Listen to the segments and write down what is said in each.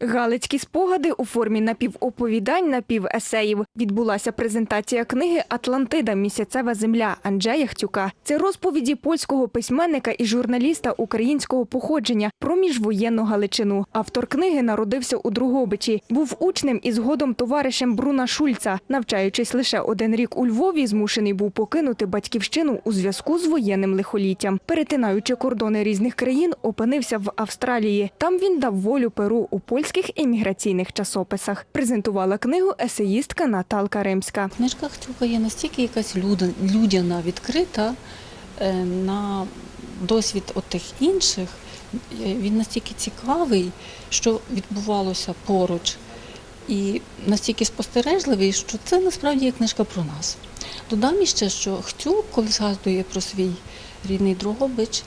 Галицькі спогади у формі напівоповідань, напівесеїв. Відбулася презентація книги Атлантида. Місяцева земля Анджея Хтюка. Це розповіді польського письменника і журналіста українського походження про міжвоєнну Галичину. Автор книги народився у Другобичі. Був учнем і згодом товаришем Бруна Шульца. Навчаючись лише один рік у Львові, змушений був покинути батьківщину у зв'язку з воєнним лихоліттям. Перетинаючи кордони різних країн, опинився в Австралії. Там він дав волю перу у польських еміграційних часописах. Презентувала книгу есеїстка Наталка Римська. Книжка Хтюка є настільки якась людяна, відкрита е, на досвід отих інших. Е, Він настільки цікавий, що відбувалося поруч, і настільки спостережливий, що це насправді є книжка про нас. Додам іще, що Хтюк, коли згадує про свій рідний Дрогобич, е,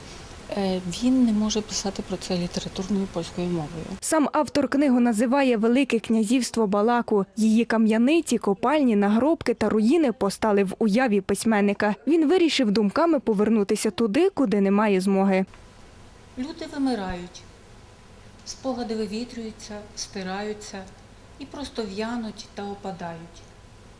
він не може писати про це літературною польською мовою. Сам автор книгу називає Велике князівство Балаку. Її кам'яниці, копальні, нагробки та руїни постали в уяві письменника. Він вирішив думками повернутися туди, куди немає змоги. Люди вимирають, спогади вивітрюються, стираються і просто в'януть та опадають.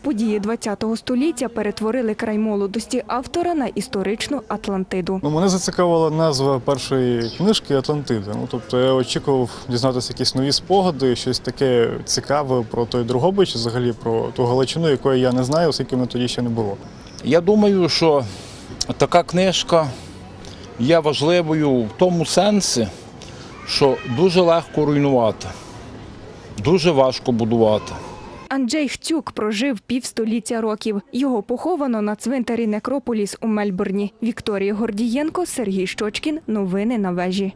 Події ХХ століття перетворили край молодості автора на історичну Атлантиду. Ну, мене зацікавила назва першої книжки Атлантида. Ну, тобто я очікував дізнатися якісь нові спогади, щось таке цікаве про той Другобич, взагалі про ту Галичину, якої я не знаю, оскільки мене тоді ще не було. Я думаю, що така книжка є важливою в тому сенсі, що дуже легко руйнувати, дуже важко будувати. Анджей Хтюк прожив півстоліття років. Його поховано на цвинтарі Некрополіс у Мельбурні. Вікторія Гордієнко, Сергій Щочкін. Новини на вежі.